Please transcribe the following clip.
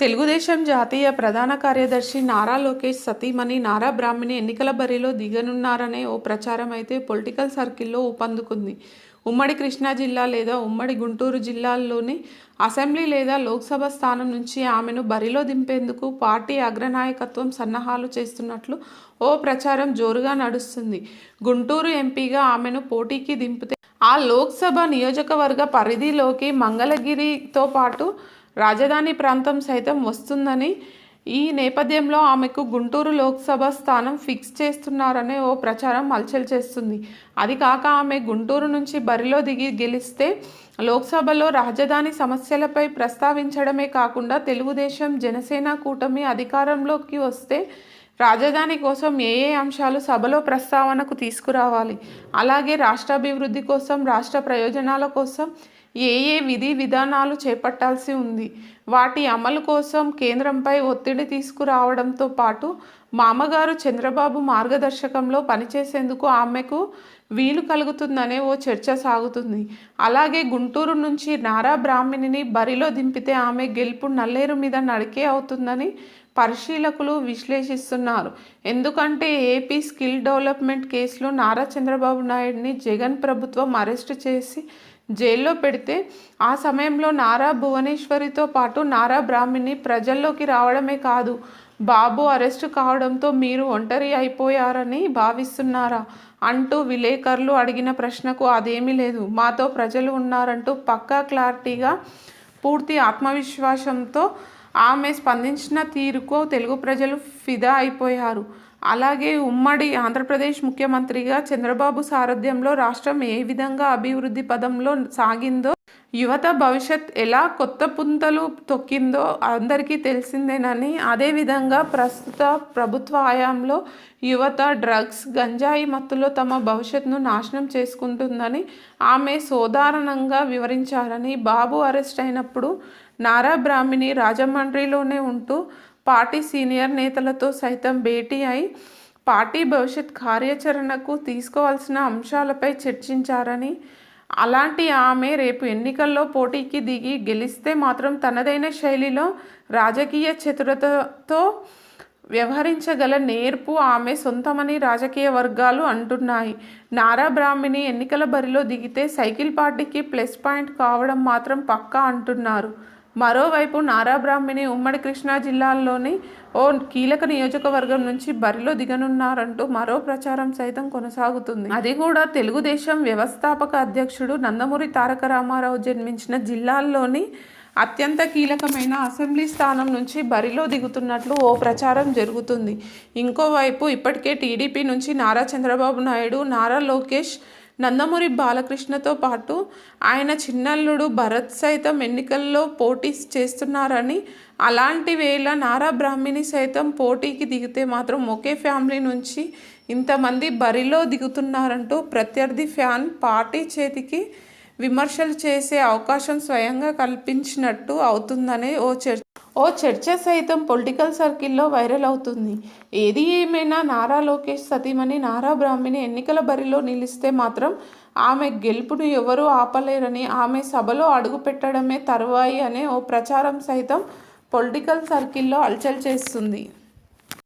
తెలుగుదేశం జాతీయ ప్రధాన కార్యదర్శి నారా లోకేష్ సతీమణి నారా బ్రాహ్మణి ఎన్నికల బరిలో దిగనున్నారనే ఓ ప్రచారం అయితే పొలిటికల్ సర్కిల్లో ఊపందుకుంది. ఉమ్మడి కృష్ణా జిల్లా లేదా ఉమ్మడి గుంటూరు జిల్లాల్లోని అసెంబ్లీ లేదా లోక్సభ స్థానం నుంచి ఆమెను బరిలో దింపేందుకు పార్టీ అగ్రనాయకత్వం సన్నాహాలు చేస్తున్నట్లు ఓ ప్రచారం జోరుగా నడుస్తుంది. గుంటూరు ఎంపీగా ఆమెను పోటీకి దింపితే ఆ లోక్సభ నియోజకవర్గ పరిధిలోకి మంగళగిరితో పాటు రాజధాని ప్రాంతం సైతం వస్తుందని ఈ నేపథ్యంలో ఆమెకు గుంటూరు లోక్సభ స్థానం ఫిక్స్ చేస్తున్నారనే ఓ ప్రచారం హల్చల్ చేస్తుంది. అది కాక ఆమె గుంటూరు నుంచి బరిలో దిగి గెలిస్తే లోక్సభలో రాజధాని సమస్యలపై ప్రస్తావించడమే కాకుండా తెలుగుదేశం జనసేన కూటమి అధికారంలోకి వస్తే రాజధాని కోసం ఏ ఏ అంశాలు సభలో ప్రస్తావనకు తీసుకురావాలి? అలాగే రాష్ట్రాభివృద్ధి కోసం రాష్ట్ర ప్రయోజనాల కోసం ఏ ఏ విధి విధానాలు చేపట్టాల్సి ఉంది? వాటి అమలు కోసం కేంద్రంపై ఒత్తిడి తీసుకురావడంతో పాటు మామగారు చంద్రబాబు మార్గదర్శకంలో పనిచేసేందుకు ఆమెకు వీలు కలుగుతుందనే ఓ చర్చ సాగుతుంది. అలాగే గుంటూరు నుంచి నారా బ్రాహ్మణిని బరిలో దింపితే ఆమె గెలుపు నల్లేరు మీద నడికే అవుతుందని పరిశీలకులు విశ్లేషిస్తున్నారు. ఎందుకంటే ఏపీ స్కిల్ డెవలప్మెంట్ కేసులో నారా చంద్రబాబు నాయుడిని జగన్ ప్రభుత్వం అరెస్టు చేసి జైల్లో పెడితే ఆ సమయంలో నారా భువనేశ్వరితో పాటు నారా బ్రాహ్మణి ప్రజల్లోకి రావడమే కాదు బాబు అరెస్టు కావడంతో మీరు ఒంటరి అయిపోయారని భావిస్తున్నారా? అంటూ విలేకరులు అడిగిన ప్రశ్నకు అదేమీ లేదు. మాతో ప్రజలు ఉన్నారంటూ పక్కా క్లారిటీగా పూర్తి ఆత్మవిశ్వాసంతో ఆమె స్పందించిన తీరుకు తెలుగు ప్రజలు ఫిదా అయిపోయారు. అలాగే ఉమ్మడి ఆంధ్రప్రదేశ్ ముఖ్యమంత్రిగా చంద్రబాబు సారథ్యంలో రాష్ట్రం ఏ విధంగా అభివృద్ధి పదంలో సాగిందో యువత భవిష్యత్ ఎలా కొత్త పుంతలు తొక్కిందో అందరికీ తెలిసిందేనని అదేవిధంగా ప్రస్తుత ప్రభుత్వ హయాంలో యువత డ్రగ్స్ గంజాయి మత్తులో తమ భవిష్యత్తును నాశనం చేసుకుంటుందని ఆమె సోదారణంగా వివరించారని బాబు అరెస్ట్ అయినప్పుడు నారా బ్రాహ్మిణి రాజమండ్రిలోనే ఉంటూ పార్టీ సీనియర్ నేతలతో సైతం భేటీ అయి పార్టీ భవిష్యత్ కార్యాచరణకు తీసుకోవాల్సిన అంశాలపై చర్చించారని. అలాంటి ఆమె రేపు ఎన్నికల్లో పోటీకి దిగి గెలిస్తే మాత్రం తనదైన శైలిలో రాజకీయ చతురతతో వ్యవహరించగల నేర్పు ఆమె సొంతమని రాజకీయ వర్గాలు అంటున్నాయి. నారా బ్రాహ్మిణి ఎన్నికల బరిలో దిగితే సైకిల్ పార్టీకి ప్లస్ పాయింట్ కావడం మాత్రం పక్కా అంటున్నారు. మరోవైపు నారా బ్రాహ్మిణి ఉమ్మడి కృష్ణా జిల్లాల్లోని ఓ కీలక నియోజకవర్గం నుంచి బరిలో దిగనున్నారంటూ మరో ప్రచారం సైతం కొనసాగుతుంది. అది కూడా తెలుగుదేశం వ్యవస్థాపక అధ్యక్షుడు నందమూరి తారక రామారావు జన్మించిన జిల్లాల్లోని అత్యంత కీలకమైన అసెంబ్లీ స్థానం నుంచి బరిలో దిగుతున్నట్లు ఓ ప్రచారం జరుగుతుంది. ఇంకోవైపు ఇప్పటికే టీడీపీ నుంచి నారా చంద్రబాబు నాయుడు నారా లోకేష్ నందమూరి బాలకృష్ణతో పాటు ఆయన చిన్నల్లుడు భరత్ సైతం ఎన్నికల్లో పోటీ చేస్తున్నారని అలాంటి వేళ నారా బ్రాహ్మిణి సైతం పోటీకి దిగితే మాత్రం ఒకే ఫ్యామిలీ నుంచి ఇంతమంది బరిలో దిగుతున్నారంటూ ప్రత్యర్థి ఫ్యాన్ పార్టీ చేతికి విమర్శలు చేసే అవకాశం స్వయంగా కల్పించినట్టు అవుతుందనే ఓ చర్చ. ఓ చర్చ సైతం పొలిటికల్ సర్కిల్లో వైరల్ అవుతుంది. ఏది ఏమైనా నారా లోకేష్ సతీమణి నారా బ్రాహ్మిణి ఎన్నికల బరిలో నిలిస్తే మాత్రం ఆమె గెలుపును ఎవరూ ఆపలేరని ఆమె సభలో అడుగు పెట్టడమే తరువాయి అనే ఓ ప్రచారం సైతం పొలిటికల్ సర్కిల్లో అల్చల్ చేస్తుంది.